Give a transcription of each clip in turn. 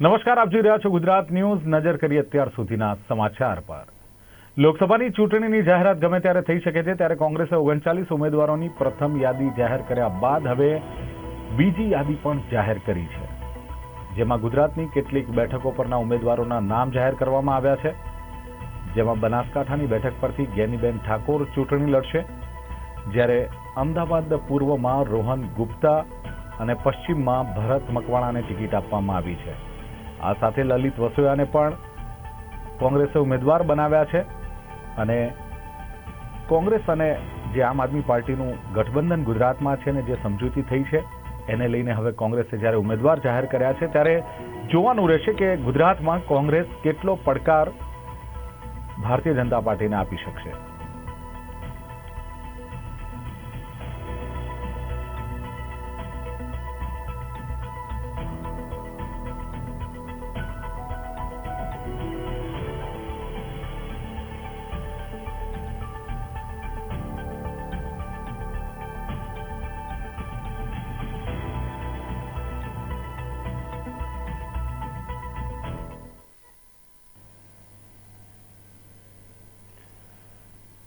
નમસ્કાર, આપ જોઈ રહ્યા છો ગુજરાત ન્યૂઝ. નજર કરીએ અત્યાર સુધીના સમાચાર પર. લોકસભાની ચૂંટણીની જાહેરાત ગમે ત્યારે થઈ શકે છે, ત્યારે કોંગ્રેસે ઓગણચાલીસ ઉમેદવારોની પ્રથમ યાદી જાહેર કર્યા બાદ હવે બીજી યાદી પણ જાહેર કરી છે. જેમાં ગુજરાતની કેટલીક બેઠકો પરના ઉમેદવારોના નામ જાહેર કરવામાં આવ્યા છે. જેમાં બનાસકાંઠાની બેઠક પરથી ગેનીબેન ઠાકોર ચૂંટણી લડશે. જ્યારે અમદાવાદ પૂર્વમાં રોહન ગુપ્તા અને પશ્ચિમમાં ભરત મકવાણાને ટિકિટ આપવામાં આવી છે. આ સાથે લલિત વસોયાને પણ કોંગ્રેસે ઉમેદવાર બનાવ્યા છે અને કોંગ્રેસ અને જે આમ આદમી પાર્ટીનું ગઠબંધન ગુજરાતમાં છે ને જે સમજૂતી થઈ છે, એને લઈને હવે કોંગ્રેસે જ્યારે ઉમેદવાર જાહેર કર્યા છે, ત્યારે જોવાનું રહેશે કે ગુજરાતમાં કોંગ્રેસ કેટલો પડકાર ભારતીય જનતા પાર્ટીને આપી શકશે.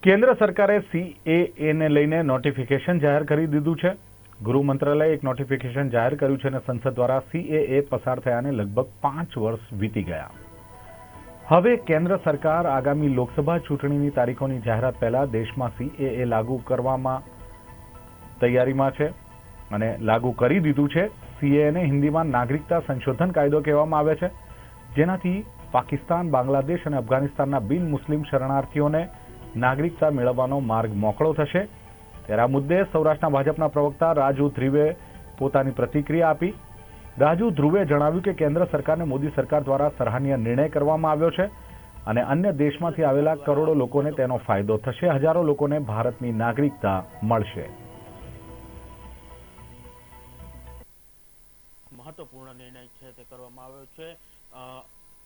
કેન્દ્ર સરકારે સીએએને લઈને નોટિફિકેશન જાહેર કરી દીધું છે. ગૃહ મંત્રાલયે એક નોટિફિકેશન જાહેર કર્યું છે અને સંસદ દ્વારા સીએએ પસાર થયાને લગભગ પાંચ વર્ષ વીતી ગયા. હવે કેન્દ્ર સરકાર આગામી લોકસભા ચૂંટણીની તારીખોની જાહેરાત પહેલા દેશમાં સીએએ લાગુ કરવામાં તૈયારીમાં છે અને લાગુ કરી દીધું છે. સીએને હિન્દીમાં નાગરિકતા સંશોધન કાયદો કહેવામાં આવે છે. જેનાથી પાકિસ્તાન, બાંગ્લાદેશ અને અફઘાનિસ્તાનના બિન મુસ્લિમ શરણાર્થીઓને નાગરિકતા મેળવવાનો માર્ગ મોકળો થશે. ત્યારે આ મુદ્દે સૌરાષ્ટ્રના ભાજપના પ્રવક્તા રાજુ ધ્રુવે પોતાની પ્રતિક્રિયા આપી. રાજુ ધ્રુવે જણાવ્યું કે કેન્દ્ર સરકારને મોદી સરકાર દ્વારા સરાહનીય નિર્ણય કરવામાં આવ્યો છે અને અન્ય દેશમાંથી આવેલા કરોડો લોકોને તેનો ફાયદો થશે. હજારો લોકોને ભારતની નાગરિકતા મળશે. મહત્વપૂર્ણ નિર્ણય છે તે કરવામાં આવ્યો છે.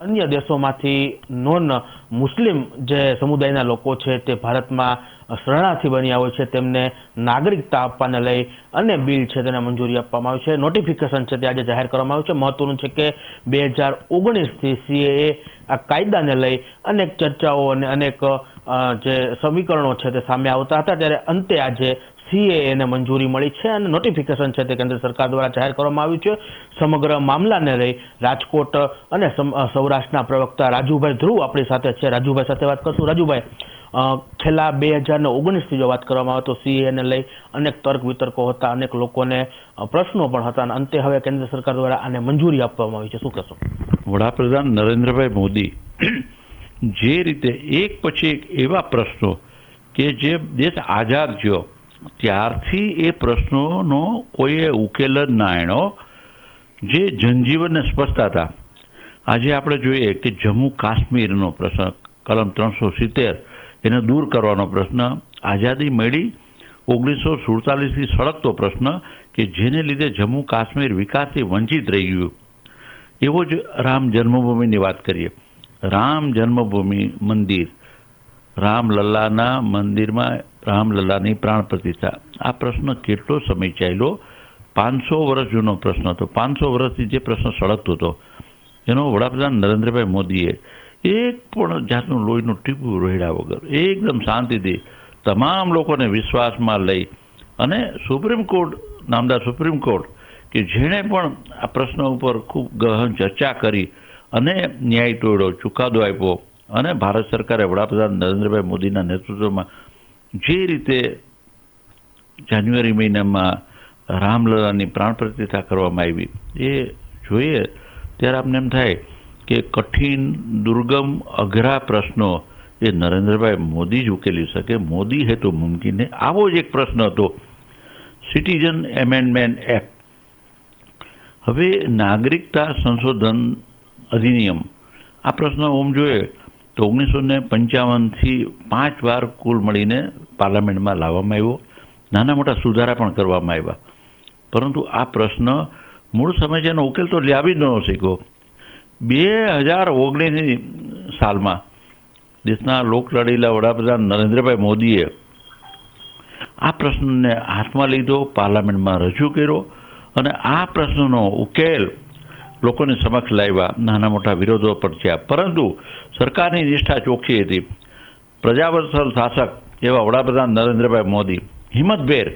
અન્ય દેશોમાંથી નોન મુસ્લિમ જે સમુદાયના લોકો છે તે ભારતમાં શરણાર્થી બન્યા હોય છે, તેમને નાગરિકતા આપવાને લઈ અને બિલ છે તેને મંજૂરી આપવામાં આવી છે. નોટિફિકેશન છે તે આજે જાહેર કરવામાં આવ્યું છે. મહત્વનું છે કે બે હજાર ઓગણીસથી સીએએ આ કાયદાને લઈ અનેક ચર્ચાઓ અને અનેક જે સમીકરણો છે તે સામે આવતા હતા. ત્યારે અંતે આજે સીએએ ને મંજૂરી મળી છે અને નોટિફિકેશન છે તે કેન્દ્ર સરકાર દ્વારા જાહેર કરવામાં આવ્યું છે. સમગ્ર મામલાને લઈ રાજકોટ અને સૌરાષ્ટ્રના પ્રવક્તા રાજુભાઈ ધ્રુવ આપણી સાથે છે. રાજુભાઈ સાથે વાત કરશું. રાજુભાઈ છેલ્લા બે હજાર ને ઓગણીસથી જો વાત કરવામાં આવે તો સીએને લઈ અનેક તર્ક વિતર્કો હતા. અનેક લોકોને પ્રશ્નો પણ હતા અને અંતે હવે કેન્દ્ર સરકાર દ્વારા આને મંજૂરી આપવામાં આવી છે. શું કહેશો? વડાપ્રધાન નરેન્દ્રભાઈ મોદી જે રીતે એક પછી એક એવા પ્રશ્નો કે જે દેશ આઝાદ થયો ત્યારથી એ પ્રશ્નોનો કોઈએ ઉકેલ જ ના એણો. જે જનજીવનને સ્પર્શતા હતા. આજે આપણે જોઈએ કે જમ્મુ કાશ્મીરનો પ્રશ્ન, કલમ ત્રણસો સિત્તેર એને દૂર કરવાનો પ્રશ્ન, આઝાદી મળી ઓગણીસો સુડતાલીસથી સળગતો પ્રશ્ન કે જેને લીધે જમ્મુ કાશ્મીર વિકાસથી વંચિત રહી ગયું. એવો જ રામ જન્મભૂમિની વાત કરીએ. રામ જન્મભૂમિ મંદિર રામલલ્લાના મંદિરમાં રામલલ્લાની પ્રાણ પ્રતિષ્ઠા. આ પ્રશ્ન કેટલો સમય ચાલ્યો? પાંચસો વર્ષ જૂનો પ્રશ્ન હતો. પાંચસો વર્ષથી જે પ્રશ્ન સળગતો હતો, એનો વડાપ્રધાન નરેન્દ્રભાઈ મોદીએ એક પણ જાતનું લોહીનું ટીપું રોહ્યા વગર. એકદમ શાંતિથી તમામ લોકોને વિશ્વાસમાં લઈ અને સુપ્રીમ કોર્ટ, નામદાર સુપ્રીમ કોર્ટ, કે જેણે પણ આ પ્રશ્ન ઉપર ખૂબ ગહન ચર્ચા કરી અને ન્યાય તોડ્યો ચુકાદો આપ્યો અને ભારત સરકારે વડાપ્રધાન નરેન્દ્રભાઈ મોદીના નેતૃત્વમાં જે રીતે જાન્યુઆરી મહિનામાં રામલલાની પ્રાણ પ્રતિષ્ઠા કરવામાં આવી, એ જોઈએ ત્યારે આપને એમ થાય કે કઠિન, દુર્ગમ, અઘરા પ્રશ્નો એ નરેન્દ્રભાઈ મોદી જ ઉકેલી શકે, મોદી હેતુ મુમકિન હે આવો જ એક પ્રશ્ન હતો, સિટીઝન એમેન્ડમેન્ટ એક્ટ. હવે નાગરિકતા સંશોધન અધિનિયમ, આ પ્રશ્ન ઓમ જોઈએ તો ઓગણીસો ને પંચાવનથી પાંચ વાર કુલ મળીને પાર્લામેન્ટમાં લાવવામાં આવ્યો. નાના મોટા સુધારા પણ કરવામાં આવ્યા. પરંતુ આ પ્રશ્ન મૂળ સમસ્યાનો ઉકેલ તો લાવી જ ન શક્યો. બે હજાર ઓગણીસની સાલમાં દેશના લોકલાડીલા વડાપ્રધાન નરેન્દ્રભાઈ મોદીએ આ પ્રશ્નને હાથમાં લીધો, પાર્લામેન્ટમાં રજૂ કર્યો અને આ પ્રશ્નનો ઉકેલ લોકોની સમક્ષ લાવ્યા. નાના મોટા વિરોધો પર થયા પરંતુ સરકારની નિષ્ઠા ચોખ્ખી હતી. પ્રજાવત્સલ શાસક એવા વડાપ્રધાન નરેન્દ્રભાઈ મોદી હિંમતભેર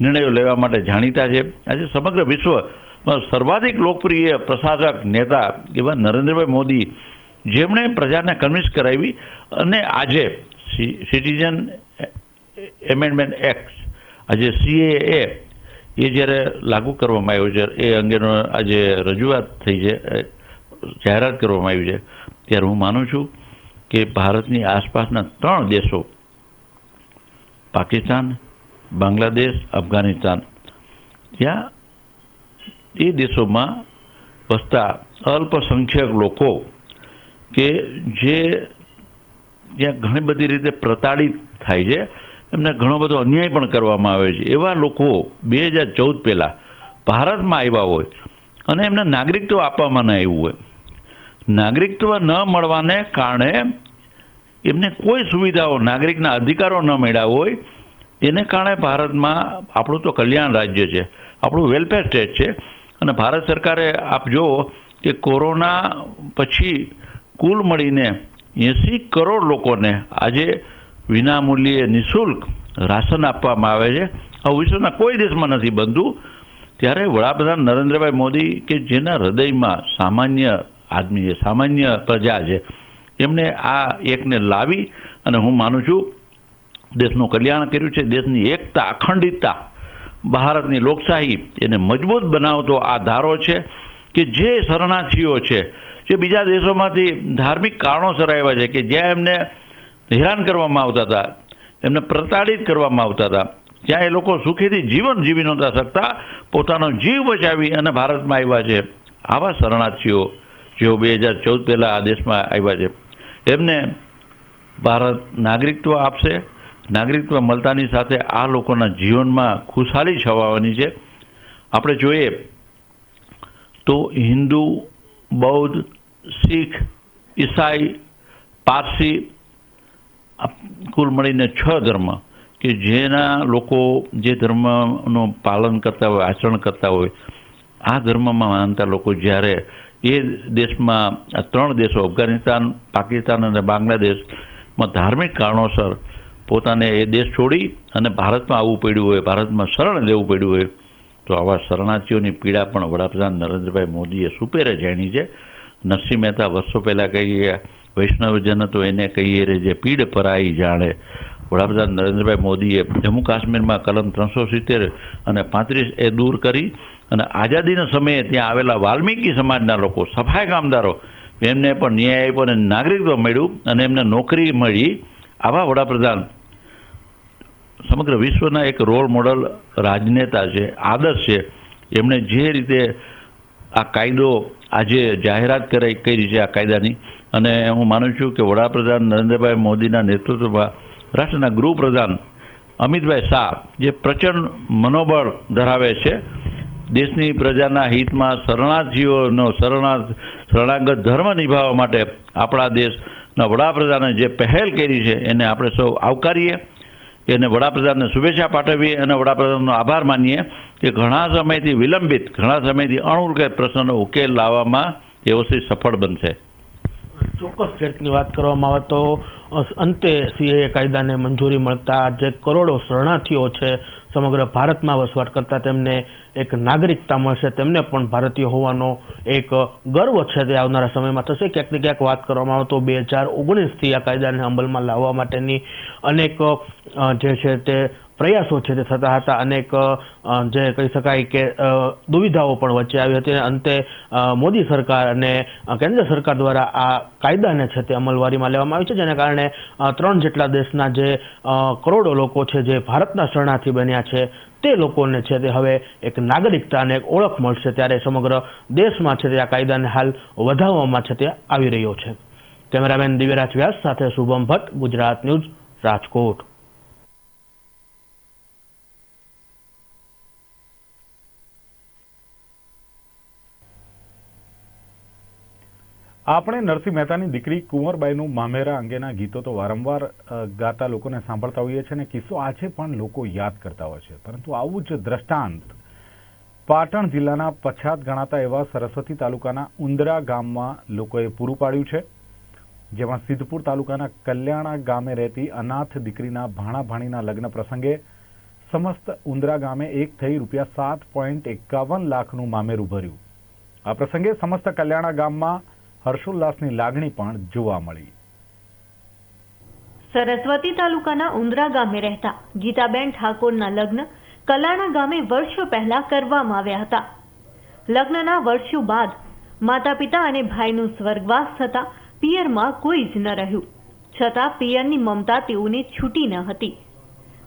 નિર્ણયો લેવા માટે જાણીતા છે. આજે સમગ્ર વિશ્વમાં સર્વાધિક લોકપ્રિય પ્રશાસક નેતા એવા નરેન્દ્રભાઈ મોદી જેમણે પ્રજાને કન્વિન્સ કરાવી અને આજે સિટીઝન એમેન્ડમેન્ટ એક્ટ આજે સીએએ એ જ્યારે લાગુ કરવામાં આવ્યો છે, એ અંગેનો આજે રજૂઆત થઈ છે જાહેરાત કરવામાં આવી છે. ત્યારે હું માનું છું કે ભારતની આસપાસના ત્રણ દેશો પાકિસ્તાન, બાંગ્લાદેશ, અફઘાનિસ્તાન. ત્યાં એ દેશોમાં વસતા અલ્પસંખ્યક લોકો કે જે જ્યાં ઘણી બધી રીતે પ્રતાડિત થાય છે, એમને ઘણો બધો અન્યાય પણ કરવામાં આવે છે. એવા લોકો બે હજાર ચૌદ પહેલાં ભારતમાં આવ્યા હોય અને એમને નાગરિકત્વ આપવામાં ન આવ્યું હોય. નાગરિકત્વ ન મળવાને કારણે એમને કોઈ સુવિધાઓ નાગરિકના અધિકારો ન મળ્યા હોય, એને કારણે ભારતમાં આપણું તો કલ્યાણ રાજ્ય છે, આપણું વેલફેર સ્ટેટ છે. અને ભારત સરકારે આપ જુઓ કે કોરોના પછી કુલ મળીને એંસી કરોડ લોકોને આજે વિનામૂલ્યે નિઃશુલ્ક રાશન આપવામાં આવે છે. આ વિશ્વના કોઈ દેશમાં નથી બનતું. ત્યારે વડાપ્રધાન નરેન્દ્રભાઈ મોદી કે જેના હૃદયમાં સામાન્ય આદમી છે, સામાન્ય પ્રજા છે એમણે આ એકને લાવી અને હું માનું છું, દેશનું કલ્યાણ કર્યું છે, દેશની એકતા, અખંડિતતા, ભારતની લોકશાહી એને મજબૂત બનાવતો આ ધારો છે કે જે શરણાર્થીઓ છે, જે બીજા દેશોમાંથી ધાર્મિક કારણોસર આવ્યા છે, કે જ્યાં એમને હેરાન કરવામાં આવતા હતા, એમને પ્રતાડિત કરવામાં આવતા હતા, ત્યાં એ લોકો સુખીથી જીવન જીવી નહોતા શકતા, પોતાનો જીવ બચાવી અને ભારતમાં આવ્યા છે. આવા શરણાર્થીઓ જેઓ બે હજાર ચૌદ પહેલાં આ દેશમાં આવ્યા છે. એમને ભારત નાગરિકત્વ આપશે. નાગરિકત્વ મળતાની સાથે આ લોકોના જીવનમાં ખુશાલી છવાવાની છે. આપણે જોઈએ તો હિન્દુ, બૌદ્ધ, શીખ, ઈસાઈ, પારસી કુલ મળીને છ ધર્મ કે જેના લોકો જે ધર્મનું પાલન કરતા હોય, આચરણ કરતા હોય, આ ધર્મમાં માનતા લોકો જ્યારે એ દેશમાં ત્રણ દેશો, અફઘાનિસ્તાન, પાકિસ્તાન અને બાંગ્લાદેશમાં ધાર્મિક કારણોસર પોતાને એ દેશ છોડી અને ભારતમાં આવવું પડ્યું હોય, ભારતમાં શરણ લેવું પડ્યું હોય, તો આવા શરણાર્થીઓની પીડા પણ વડાપ્રધાન નરેન્દ્રભાઈ મોદીએ સુપેરે જાણી છે. નરસિંહ મહેતા વર્ષો પહેલાં કહીએ વૈષ્ણવજન તો એને કહીએ રે જે પીડ પરાઈ જાણે. વડાપ્રધાન નરેન્દ્રભાઈ મોદીએ જમ્મુ કાશ્મીરમાં કલમ ત્રણસો સિત્તેર અને પાંત્રીસ એ દૂર કરી અને આઝાદીના સમયે ત્યાં આવેલા વાલ્મીકી સમાજના લોકો, સફાઈ કામદારો, એમને પણ ન્યાય આપ્યો અને નાગરિકત્વ મળ્યું અને એમને નોકરી મળી. આવા વડાપ્રધાન સમગ્ર વિશ્વના એક રોલ મોડલ રાજનેતા છે, આદર્શ છે. એમણે જે રીતે આ કાયદો આજે જાહેરાત કરાઈ કરી છે આ કાયદાની. અને હું માનું છું કે વડાપ્રધાન નરેન્દ્રભાઈ મોદીના નેતૃત્વમાં રાષ્ટ્રના ગૃહપ્રધાન અમિતભાઈ શાહ જે પ્રચંડ મનોબળ ધરાવે છે દેશની પ્રજાના હિતમાં શરણાર્થીઓનો શરણાર્થ, શરણાગત ધર્મ નિભાવવા માટે આપણા દેશના વડાપ્રધાને જે પહેલ કરી છે, એને આપણે સૌ આવકારીએ, એને વડાપ્રધાનને શુભેચ્છા પાઠવીએ અને વડાપ્રધાનનો આભાર માનીએ કે ઘણા સમયથી વિલંબિત, ઘણા સમયથી અણઉકેલ પ્રશ્નનો ઉકેલ લાવવામાં વ્યવસ્થિત સફળ બનશે. ચોક્કસ ફેક્ટની વાત કરવામાં આવે તો અંતે સીએ કાયદાને મંજૂરી મળતા જે કરોડો શરણાર્થીઓ છે સમગ્ર ભારતમાં વસવાટ કરતા તેમને એક નાગરિકતા મળશે, તેમને પણ ભારતીય હોવાનો એક ગર્વ છે તે આવનારા સમયમાં થશે. ક્યાંક ને ક્યાંક વાત કરવામાં આવે તો બે હજાર ઓગણીસથી આ કાયદાને અમલમાં લાવવા માટેની અનેક જે છે તે પ્રયાસો છે તે થતા હતા. અનેક જે કહી શકાય કે દુવિધાઓ પણ વચ્ચે આવી હતી અને અંતે મોદી સરકાર અને કેન્દ્ર સરકાર દ્વારા આ કાયદાને છે તે અમલવારીમાં લેવામાં આવ્યું છે, જેને કારણે ત્રણ જેટલા દેશના જે કરોડો લોકો છે જે ભારતના શરણાર્થી બન્યા છે, તે લોકોને છે તે હવે એક નાગરિકતા અને એક ઓળખ મળશે ત્યારે સમગ્ર દેશમાં છે તે આ કાયદાને હાલ વધારવામાં છે તે આવી રહ્યો છે. કેમેરામેન દિવ્યરાજ વ્યાસ સાથે શુભમ ભટ્ટ, ગુજરાત ન્યૂઝ રાજકોટ. આપણે નરસિંહ મહેતાની દીકરી કુંવરબાઈનું મામેરા અંગેના ગીતો તો વારંવાર ગાતા લોકોને સાંભળતા હોઈએ છીએ અને કિસ્સો આજે પણ લોકો યાદ કરતા હોય છે. પરંતુ આવું જ દ્રષ્ટાંત પાટણ જિલ્લાના પછાત ગણાતા એવા સરસ્વતી તાલુકાના ઉંદરા ગામમાં લોકોએ પૂરું પાડ્યું છે, જેમાં સિદ્ધપુર તાલુકાના કલ્યાણા ગામે રહેતી અનાથ દીકરીના ભાણા ભાણીના લગ્ન પ્રસંગે સમસ્ત ઉંદરા ગામે એક થઈ રૂપિયા સાત પોઈન્ટ એકાવન લાખનું મામેરું ભર્યું. આ પ્રસંગે સમસ્ત કલ્યાણા ગામમાં હર્ષોલ્લાસની લાગણી પણ જોવા મળી. સરસ્વતી તાલુકાના ઉંદરા ગામે રહેતા ગીતાબેન ઠાકોરના લગ્ન કલાણા ગામે વર્ષો પહેલા કરવામાં આવ્યા હતા. લગ્નના વર્ષો બાદ માતા પિતા અને ભાઈનું સ્વર્ગવાસ થતા પિયરમાં કોઈ જ ન રહ્યું. છતાં પિયરની મમતા તેઓને છૂટી ન હતી.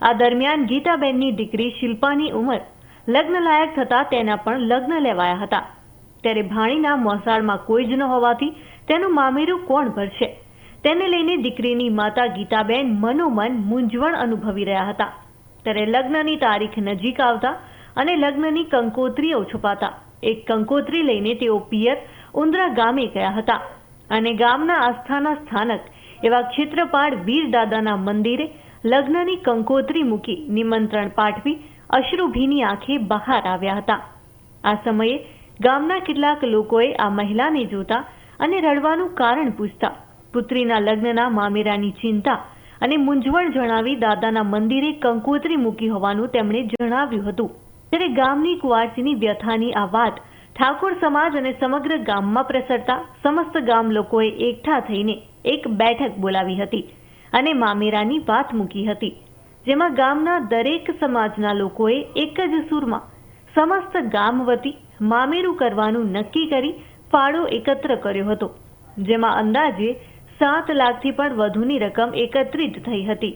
આ દરમિયાન ગીતાબેનની દીકરી શિલ્પાની ઉંમર લગ્નલાયક થતા તેના પણ લગ્ન લેવાયા હતા. ત્યારે ભાણીના મોસાળમાં કોઈ જ ન હોવાથી તેનું મામેરું કોણ ભરશે? તેને લઈને દીકરીની માતા ગીતાબેન મનોમન મૂંઝવણ અનુભવી રહ્યા હતા. ત્યારે લગ્નની તારીખ નજીક આવતા અને લગ્નની કંકોત્રીઓ છુપાતા. એક કંકોત્રી લઈને તેઓ પિયર, ઉંદરા ગામે ગયા હતા. અને ગામના આસ્થાના સ્થાનક એવા ક્ષેત્રપાળ વીર દાદાના મંદિરે લગ્નની કંકોત્રી મૂકી નિમંત્રણ પાઠવી અશ્રુભીની આંખે બહાર આવ્યા હતા. આ સમયે ગામના કેટલાક લોકોએ આ મહિલાને જોતા અને રડવાનું કારણ પૂછતા. પુત્રીના લગ્નના મામેરાની ચિંતા અને મૂંઝવણ જણાવી દાદાના મંદિરે કંકોત્રી મૂકી હોવાનું તેમણે જણાવ્યું હતું. ત્યારે ગામની કુવારસીની વ્યથાની આ વાત ઠાકોર સમાજ અને સમગ્ર ગામમાં પ્રસરતા સમસ્ત ગામ લોકોએ એકઠા થઈને એક બેઠક બોલાવી હતી અને મામેરાની વાત મૂકી હતી. જેમાં ગામના દરેક સમાજના લોકોએ એક જ સૂરમાં સમસ્ત ગામ વતી મામેરું કરવાનું નક્કી કરી ફાળો એકત્ર કર્યો હતો, જેમાં અંદાજે સાત લાખથી પણ વધુની રકમ એકત્રિત થઈ હતી.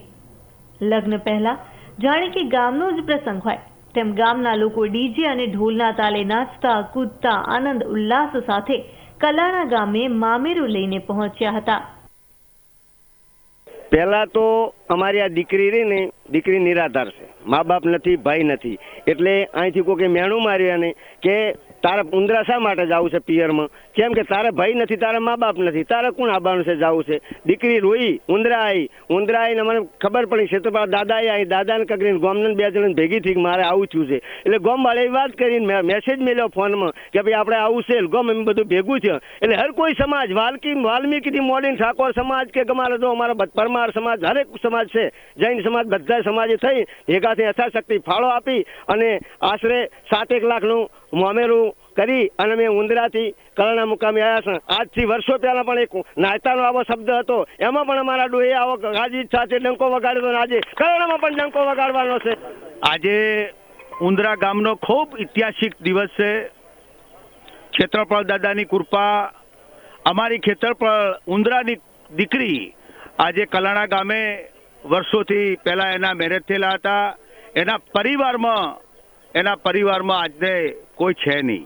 લગ્ન પહેલા જાણે કે ગામનો જ પ્રસંગ હોય, તેમ ગામના લોકો ડીજે અને ઢોલના તાલે નાચતા, કૂદતા, આનંદ, ઉલ્લાસ સાથે કલાણા ગામે મામેરું લઈને પહોંચ્યા હતા. પહેલા તો અમારી આ દીકરી રહી ને દીકરી નિરાધાર છે. મા બાપ નથી, ભાઈ નથી. એટલે અહીંથી કોઈ મેણું માર્યા ને કે તારા ઉંદરા શા માટે જવું છે પિયરમાં? કેમ કે તારે ભાઈ નથી, તારે મા બાપ નથી, તારે કોણ આબાનું છે, જવું છે? દીકરી રોઈ ઉંદરા આવી ઉંદરા આવીને મને ખબર પડી છે તો મારા દાદા આવી દાદાને કકરીને ગોમને બે જણ ભેગી થઈ મારે આવું થયું છે. એટલે ગોમ વાળાએ વાત કરીને મેસેજ મેલ્યો ફોનમાં કે ભાઈ આપણે આવું છે ગોમ એમ બધું ભેગું છે એટલે હર કોઈ સમાજ, વાલ્કી, વાલ્મીકીથી મોડીને ઠાકોર સમાજ કે અમારે તો અમારા પરમાર સમાજ, હરેક સમાજ છે. જૈન સમાજ, બધા સમાજે થઈ ભેગાથી યથાશક્તિ ફાળો આપી અને આશરે સાત એક લાખનું મોમેરું કરી અને મેં ઉંદરાથી કલાણા મુકામે આવ્યા છે. આજથી વર્ષો પહેલા પણ એક નાયતાનો આવો શબ્દ હતો. એમાં પણ અમારા ડોહે આવો ગાજી સાથે ડંકો વગાડ્યો અને આજે કલાણામાં પણ ડંકો વગાડવાનો છે. આજે ઉંદરા ગામનો ખૂબ ઐતિહાસિક દિવસ છે. ક્ષેત્રપાળ દાદાની કૃપા, અમારી ક્ષેત્રપાળ ઉંદરાની દીકરી આજે કલાણા ગામે વર્ષોથી પહેલાં એના મેરેજ થયેલા હતા. એના પરિવારમાં એના પરિવારમાં આજને કોઈ છે નહીં.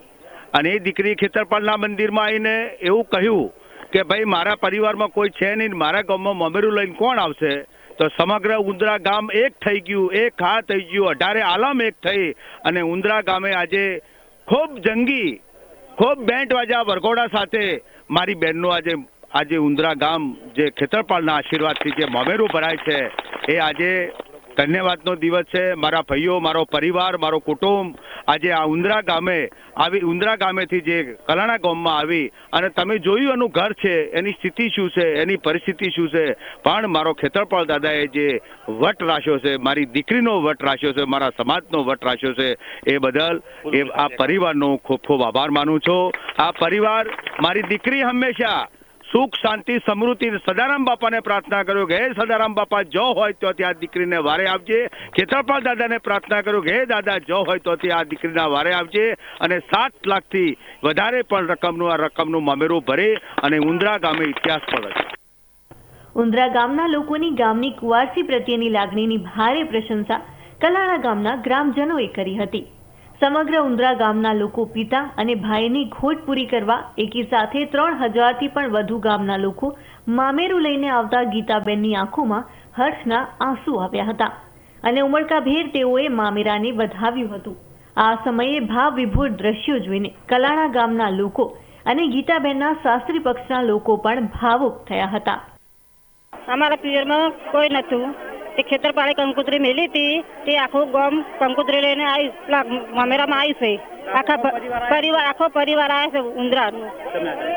અને એ દીકરી ખેતરપાળના મંદિરમાં આવીને એવું કહ્યું કે ભાઈ, મારા પરિવારમાં કોઈ છે નહીં, મારા ગામમાં મમેરું લઈને કોણ આવશે? તો સમગ્ર ઉંદરા ગામ એક થઈ ગયું, એક હા થઈ ગયું, અઢારે આલમ એક થઈ અને ઉંદરા ગામે આજે ખૂબ જંગી, ખૂબ બેન્ટ વાજા વરઘોડા સાથે મારી બહેનનું આજે આજે ઉંદરા ગામ જે ખેતરપાળના આશીર્વાદથી જે મોમેરું ભરાય છે, એ આજે ધન્યવાદનો દિવસ છે. મારા ભાઈઓ, મારો પરિવાર, મારો કુટુંબ આજે આ ઉંદરા ગામે આવી ઉંદરા ગામેથી જે કલાણા ગામમાં આવી અને તમે જોયું એનું ઘર છે, એની સ્થિતિ શું છે, એની પરિસ્થિતિ શું છે? પણ મારો ખેતરપાળ દાદાએ જે વટ રાખ્યો છે, મારી દીકરીનો વટ રાખ્યો છે, મારા સમાજનો વટ રાખ્યો છે, એ બદલ એ આ પરિવારનો ખૂબ ખૂબ આભાર માનું છું. આ પરિવાર મારી દીકરી હંમેશા સુખ, શાંતિ, સમૃદ્ધિ સદારામ બાપાને પ્રાર્થના કર્યો કે હે સદારામ બાપા, જો હોય તો આ દીકરીને વારે આવજે. ખેતરપાલ દાદાને પ્રાર્થના કર્યો કે હે દાદા, જો હોય તો આ દીકરીના વારે આવજે. અને સાત લાખથી વધારે પણ રકમનું, આ રકમનું મામેરું ભરે અને ઉંદરા ગામે ઇતિહાસ પડે ઉંદરા ગામના લોકોની ગામની કુવારસી પ્રત્યેની લાગણીની ભારે પ્રશંસા કલાણા ગામના ગ્રામજનોએ કરી હતી. સમગ્ર ઉંદરા ગામના લોકો પિતા અને ભાઈની ખોટ પૂરી કરવા એકી સાથે ત્રણ હજારથી પણ વધુ ગામના લોકો મામેરું લઈને આવતા ગીતાબેનની આંખોમાં હર્ષના આંસુ આવ્યા હતા. અને ઉમળકાભેર તેઓએ મામેરાને વધાવ્યું હતું. આ સમયે ભાવ વિભોર દ્રશ્યો જોઈને કલાણા ગામના લોકો અને ગીતાબેનના શાસ્ત્રી પક્ષના લોકો પણ ભાવુક થયા હતા. અમારા પિયરમાં કોઈ નહોતું. તે ખેતર પાડે કંકુતરી મેલી હતી. તે આખું ગમ કંકુતરી લઈને આવી મમેરામાં આવી છે આખા પરિવાર, આખો પરિવાર આવે છે ઉંદરા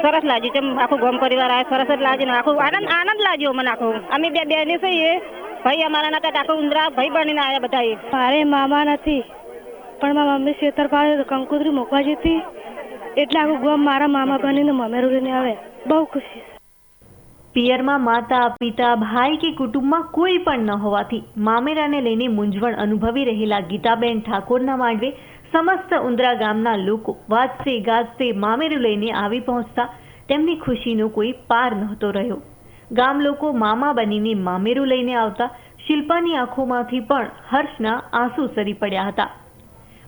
સરસ લાગ્યું છે આખું ગમ પરિવાર આવે, સરસ જ લાગ્યું આખું આનંદ આનંદ લાગ્યો મને આખું. અમે બે બેની છીએ ભાઈ અમારા નતા આખું ઉંદરા ભાઈ બનીને આવ્યા બધા મારે મામા નથી. પણ મારા મમ્મી ખેતર પાડે કંકોત્રી મૂકવા જતી. એટલે આખું ગમ મારા મામા બનીને મમેરું લઈને આવે. બહુ ખુશી. પિયરમાં માતા, પિતા, ભાઈ કે કુટુંબમાં કોઈ પણ ન હોવાથી મામેરાને લઈને મૂંઝવણ અનુભવી રહેલા ગીતાબેન ઠાકોરના માંડવે સમસ્ત ઉંદરા ગામના લોકો વાજતે ગાજતે મામેરું લઈને આવી પહોંચતા તેમની ખુશીનો કોઈ પાર નહોતો રહ્યો. ગામ લોકો મામા બનીને મામેરું લઈને આવતા શિલ્પાની આંખોમાંથી પણ હર્ષના આંસુ સરી પડ્યા હતા.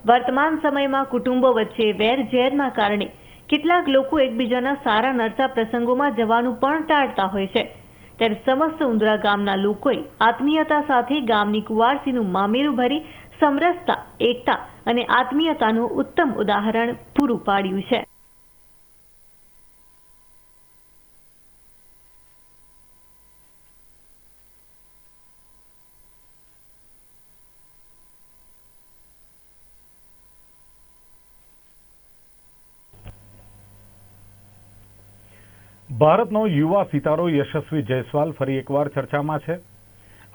વર્તમાન સમયમાં કુટુંબો વચ્ચે વેરઝેરના કારણે કેટલાક લોકો એકબીજાના સારા નરસા પ્રસંગોમાં જવાનું પણ ટાળતા હોય છે. ત્યારે સમસ્ત ઉંદરા ગામના લોકોએ આત્મીયતા સાથે ગામની કુવારસીનું મામેરું ભરી સમરસતા, એકતા અને આત્મીયતાનું ઉત્તમ ઉદાહરણ પૂરું પાડ્યું છે. ભારતનો યુવા સિતારો યશસ્વી જયસ્વાલ ફરી એકવાર ચર્ચામાં છે.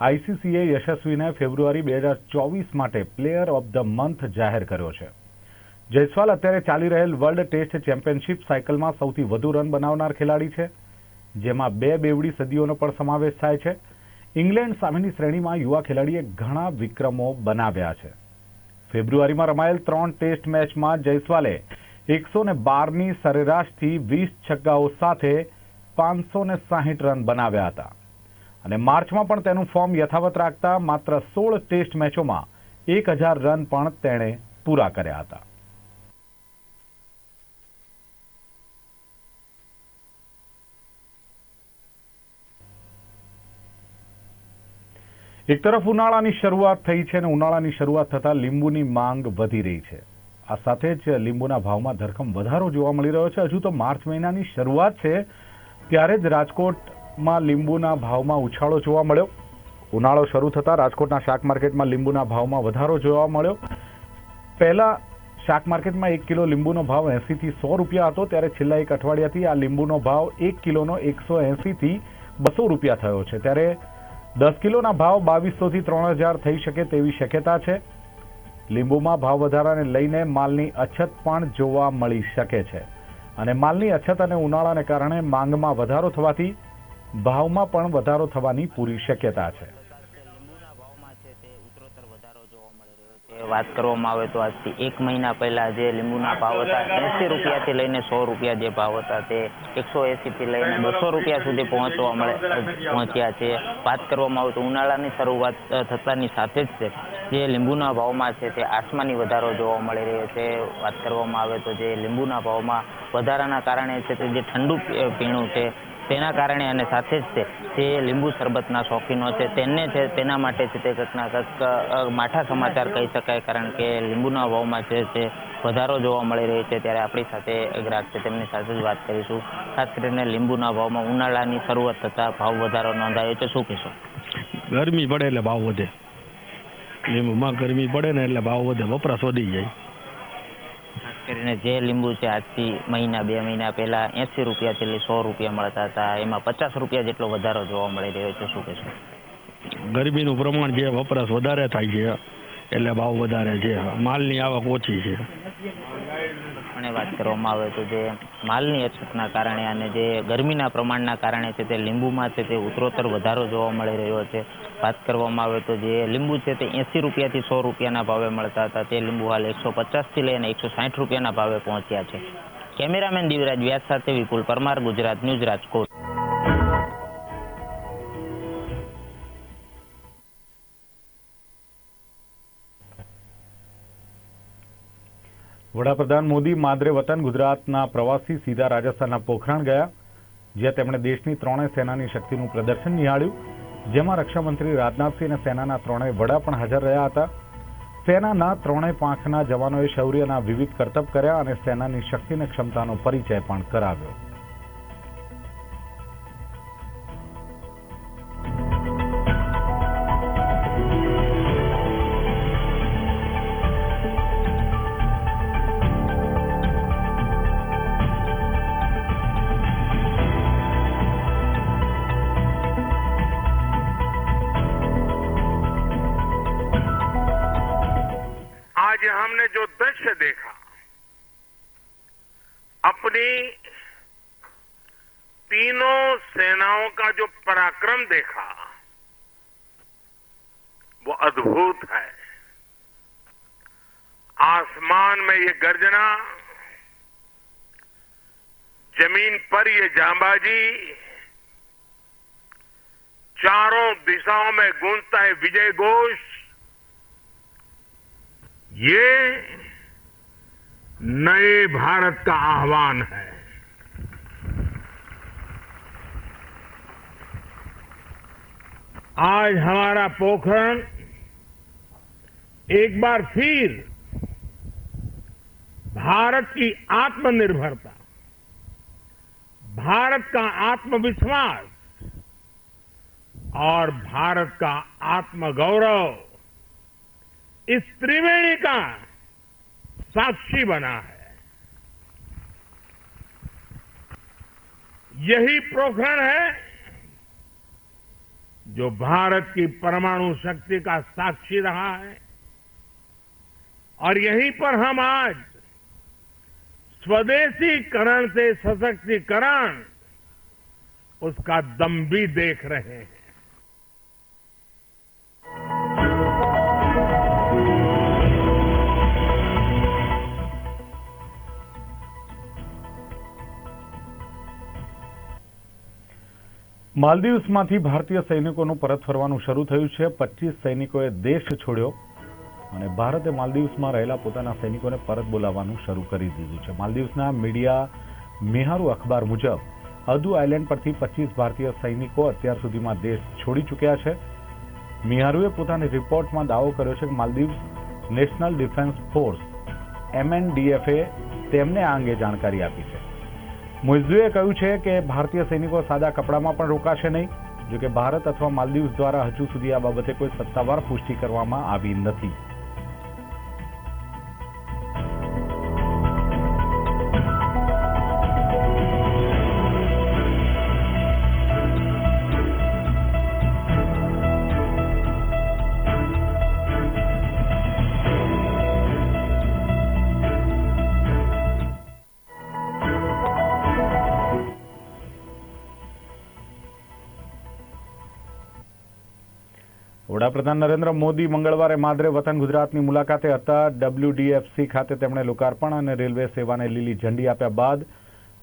આઈસીસીએ યશસ્વીને ફેબ્રુઆરી બે હજાર ચોવીસ માટે પ્લેયર ઓફ ધ મંથ જાહેર કર્યો છે. જયસ્વાલ અત્યારે ચાલી રહેલ વર્લ્ડ ટેસ્ટ ચેમ્પિયનશિપ સાયકલમાં સૌથી વધુ રન બનાવનાર ખેલાડી છે. જેમાં બે બેવડી સદીઓનો પણ સમાવેશ થાય છે. ઇંગ્લેન્ડ સામેની શ્રેણીમાં યુવા ખેલાડીએ ઘણા વિક્રમો બનાવ્યા છે. ફેબ્રુઆરીમાં રમાયેલ ત્રણ ટેસ્ટ મેચમાં જયસ્વાલે એકસો ને બારની સરેરાશથી વીસ છગ્ગાઓ સાથે પાંચસો ને સાહીઠ રન બનાવ્યા હતા. અને માર્ચમાં પણ તેનું ફોર્મ યથાવત રાખતા માત્ર સોળ ટેસ્ટ મેચોમાં એક હજાર રન પણ તેણે પૂરા કર્યા હતા. એક તરફ ઉનાળાની શરૂઆત થઈ છે અને ઉનાળાની શરૂઆત થતાં લીંબુની માંગ વધી રહી છે. આ સાથે જ લીંબુના ભાવમાં ધરખમ વધારો જોવા મળી રહ્યો છે. હજુ તો માર્ચ મહિનાની શરૂઆત છે. ત્યારે જ રાજકોટમાં લીંબુના ભાવમાં ઉછાળો જોવા મળ્યો. ઉનાળો શરૂ થતાં રાજકોટના શાક માર્કેટમાં લીંબુના ભાવમાં વધારો જોવા મળ્યો. પહેલા શાક માર્કેટમાં એક કિલો લીંબુનો ભાવ એંસીથી સો રૂપિયા હતો. ત્યારે છેલ્લા એક અઠવાડિયાથી આ લીંબુનો ભાવ એક કિલોનો એકસો એંસીથી બસો રૂપિયા થયો છે. ત્યારે દસ કિલોના ભાવ બાવીસોથી ત્રણ હજાર થઈ શકે તેવી શક્યતા છે. લીંબુમાં ભાવ વધારાને લઈને માલની અછત પણ જોવા મળી શકે છે. અને માલની અછત અને ઉનાળાને કારણે માંગમાં વધારો થવાથી ભાવમાં પણ વધારો થવાની પૂરી શક્યતા છે. વાત કરવામાં આવે તો આજથી એક મહિના પહેલા જે લીંબુના ભાવ હતા, એંસી રૂપિયાથી લઈને સો રૂપિયા જે ભાવ હતા તે એકસો એંસીથી લઈને બસો રૂપિયા સુધી પહોંચવા મળે, પહોંચ્યા છે. વાત કરવામાં આવે તો ઉનાળાની શરૂઆત થતાની સાથે જ છે. જે લીંબુના ભાવમાં છે તે આસમાની વધારો જોવા મળી રહ્યો છે. વાત કરવામાં આવે તો જે લીંબુના ભાવમાં વધારાના કારણે છે તે જે ઠંડુ પીણું છે તેના કારણે અને સાથે જ તે લીંબુ શરબતના શોખીનો છે તેને છે તેના માટે છે તે કંઈકના કંઈક માઠા સમાચાર કહી શકાય કારણ કે લીંબુના ભાવમાં છે તે વધારો જોવા મળી રહ્યો છે ત્યારે આપણી સાથે ગ્રાહક છે. તેમની સાથે જ વાત કરીશું. ખાસ કરીને લીંબુના ભાવમાં ઉનાળાની શરૂઆત થતાં ભાવ વધારો નોંધાયો છે. શું કહેશો? ગરમી પડે એટલે ભાવ વધે. લીંબુમાં ગરમી પડે ને એટલે ભાવ વધે વપરાશ વધી જાય. ખાસ કરીને જે લીંબુ છે આજથી મહિના બે મહિના પહેલા એંસી રૂપિયાથી લઈ સો રૂપિયા મળતા હતા. એમાં પચાસ રૂપિયા જેટલો વધારો જોવા મળી રહ્યો છે. શું કહેશો? ગરમીનું પ્રમાણ જે વપરાશ વધારે થાય છે એટલે ભાવ વધારે છે. માલની આવક ઓછી છે. અને વાત કરવામાં આવે તો જે માલની અછતના કારણે અને જે ગરમીના પ્રમાણના કારણે છે તે લીંબુમાં છે તે ઉત્તરોત્તર વધારો જોવા મળી રહ્યો છે. વાત કરવામાં આવે તો જે લીંબુ છે તે એંસી રૂપિયાથી સો રૂપિયાના ભાવે મળતા હતા. તે લીંબુ હાલ એકસો પચાસથી લઈને એકસો સાઠ રૂપિયાના ભાવે પહોંચ્યા છે. કેમેરામેન દિવરાજ વ્યાસ સાથે વિપુલ પરમાર, ગુજરાત ન્યૂઝ રાજકોટ. વડાપ્રધાન મોદી માદરે વતન ગુજરાતના પ્રવાસી સીધા રાજસ્થાનના પોખરણ ગયા, જ્યાં તેમણે દેશની ત્રણેય સેનાની શક્તિનું પ્રદર્શન નિહાળ્યું, જેમાં રક્ષામંત્રી રાજનાથસિંહ અને સેનાના ત્રણેય વડા પણ હાજર રહ્યા હતા. સેનાના ત્રણેય પાંખના જવાનોએ શૌર્યના વિવિધ કરતબ કર્યા અને સેનાની શક્તિ અને ક્ષમતાનો પરિચય પણ કરાવ્યો. पराक्रम देखा। वो अद्भुत है। आसमान में ये गर्जना, ज़मीन पर ये जांबाजी, चारों दिशाओं में गूंजता है विजय घोष। ये नए भारत का आह्वान है। आज हमारा पोखरण एक बार फिर भारत की आत्मनिर्भरता, भारत का आत्मविश्वास और भारत का आत्मगौरव इस त्रिवेणी का साक्षी बना है। यही पोखरण है। जो भारत की परमाणु शक्ति का साक्षी रहा है। और यहीं पर हम आज स्वदेशीकरण से सशक्तिकरण, उसका दम भी देख रहे हैं। માલદીવ્સમાંથી ભારતીય સૈનિકોનું પરત ફરવાનું શરૂ થયું છે. પચીસ સૈનિકોએ દેશ છોડ્યો અને ભારતે માલદીવ્સમાં રહેલા પોતાના સૈનિકોને પરત બોલાવવાનું શરૂ કરી દીધું છે. માલદીવ્સના મીડિયા મેહારુ અખબાર મુજબ, અદુ આઇલેન્ડ પરથી પચીસ ભારતીય સૈનિકો અત્યાર સુધીમાં દેશ છોડી ચૂક્યા છે. મિહારુએ પોતાની રિપોર્ટમાં દાવો કર્યો છે કે માલદીવ્સ નેશનલ ડિફેન્સ ફોર્સ, એમએનડીએફએ, તેમને આ અંગે જાણકારી આપી છે. મુઇઝુએ કહ્યું છે કે ભારતીય સૈનિકો સાદા કપડામાં પણ રોકાશે નહીં જો કે ભારત અથવા માલદીવ્સ દ્વારા હજુ સુધી આ બાબતે કોઈ સત્તાવાર પુષ્ટિ કરવામાં આવી નથી. વડાપ્રધાન નરેન્દ્ર મોદી મંગળવારે માદરે વતન ગુજરાતની મુલાકાતે હતા. ડબલ્યુડીએફસી ખાતે તેમણે લોકાર્પણ અને રેલવે સેવાને લીલી ઝંડી આપ્યા બાદ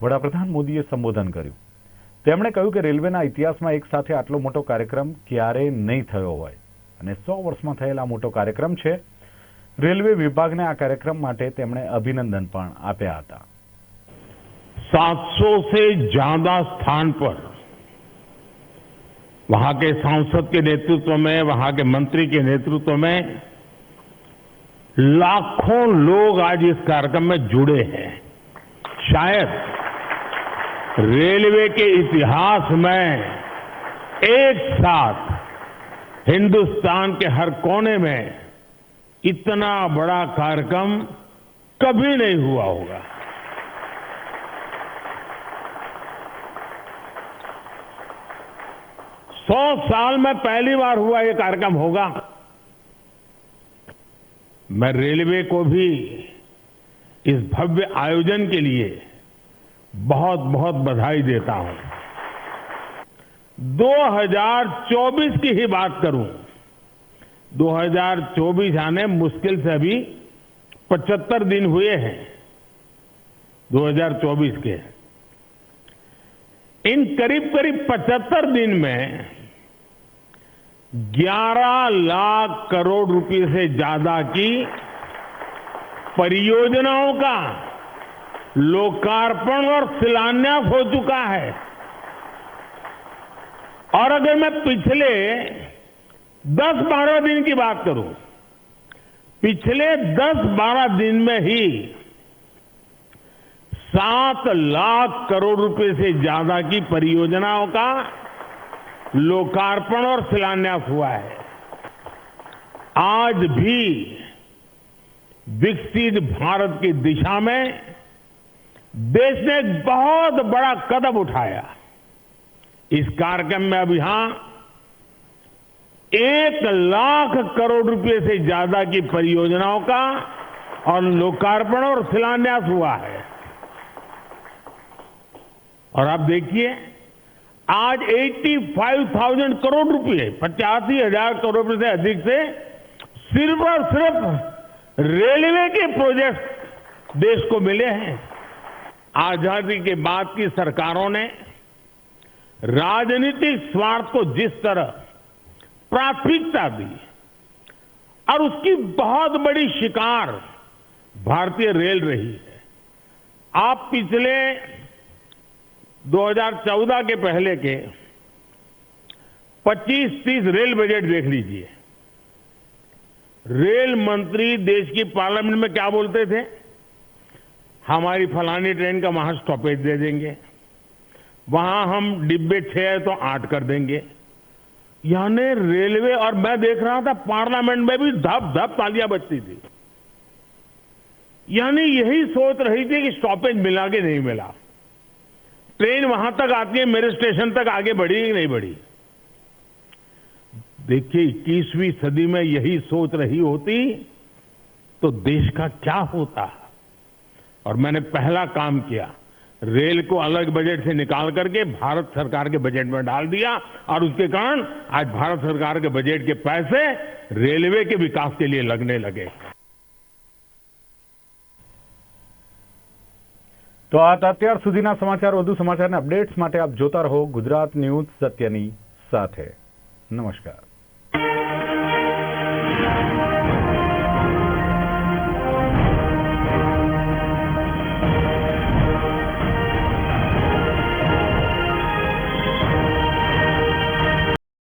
વડાપ્રધાન મોદીએ સંબોધન કર્યું. તેમણે કહ્યું કે રેલવેના ઇતિહાસમાં એક સાથે આટલો મોટો કાર્યક્રમ ક્યારેય નહીં થયો હોય. અને સો વર્ષમાં થયેલા મોટો કાર્યક્રમ છે. રેલવે વિભાગને આ કાર્યક્રમ માટે તેમણે અભિનંદન પણ આપ્યા હતા. સાતસો સે જ્યાદા સ્થાન પર वहाँ के सांसद के नेतृत्व में, वहाँ के मंत्री के नेतृत्व में लाखों लोग आज इस कार्यक्रम में जुड़े हैं। शायद रेलवे के इतिहास में एक साथ हिंदुस्तान के हर कोने में इतना बड़ा कार्यक्रम कभी नहीं हुआ होगा। सौ साल में पहली बार हुआ ये कार्यक्रम होगा। मैं रेलवे को भी इस भव्य आयोजन के लिए बहुत बहुत बधाई देता हूँ। 2024 की ही बात करूँ 2024 आने मुश्किल से अभी 75 दिन हुए हैं 2024 के। इन करीब करीब 75 दिन में 11 लाख करोड़ रुपए से ज़्यादा की परियोजनाओं का लोकार्पण और शिलान्यास हो चुका है। और अगर मैं पिछले 10-12 दिन की बात करूँ, पिछले 10-12 दिन में ही सात लाख करोड़ रुपए से ज़्यादा की परियोजनाओं का लोकार्पण और शिलान्यास हुआ है। आज भी विकसित भारत की दिशा में देश ने एक बहुत बड़ा कदम उठाया। इस कार्यक्रम में अब यहाँ एक लाख करोड़ रुपए से ज़्यादा की परियोजनाओं का और लोकार्पण और शिलान्यास हुआ है। और आप देखिए आज 85,000 करोड़ रुपए पचासी हज़ार करोड़ रुपए से अधिक से सिर्फ़ और सिर्फ़ रेलवे के प्रोजेक्ट देश को मिले हैं। आज़ादी के बाद की सरकारों ने राजनीतिक स्वार्थ को जिस तरह प्राथमिकता दी और उसकी बहुत बड़ी शिकार भारतीय रेल रही है। आप पिछले 2014 के पहले के 25-30 रेल बजट देख लीजिए। रेल मंत्री देश की पार्लियामेंट में क्या बोलते थे? हमारी फलानी ट्रेन का वहाँ स्टॉपेज दे देंगे। वहाँ हम डिब्बे छह है तो आठ कर देंगे। यानी रेलवे, और मैं देख रहा था पार्लियामेंट में भी धप धप तालियाँ बजती थी। यानी यही सोच रही थी कि स्टॉपेज मिला कि नहीं मिला। ट्रेन वहाँ तक आती है, मेरे स्टेशन तक आगे बढ़ी कि नहीं बढ़ी? देखिए, इक्कीसवीं सदी में यही सोच रही होती तो देश का क्या होता? और मैंने पहला काम किया, रेल को अलग बजट से निकाल करके भारत सरकार के बजट में डाल दिया और उसके कारण आज भारत सरकार के बजट के पैसे रेलवे के विकास के लिए लगने लगे। તો આ અત્યાર સુધીના સમાચાર. વધુ સમાચારના અપડેટ્સ માટે આપ જોતા રહો ગુજરાત ન્યૂઝ સત્યની સાથે. નમસ્કાર.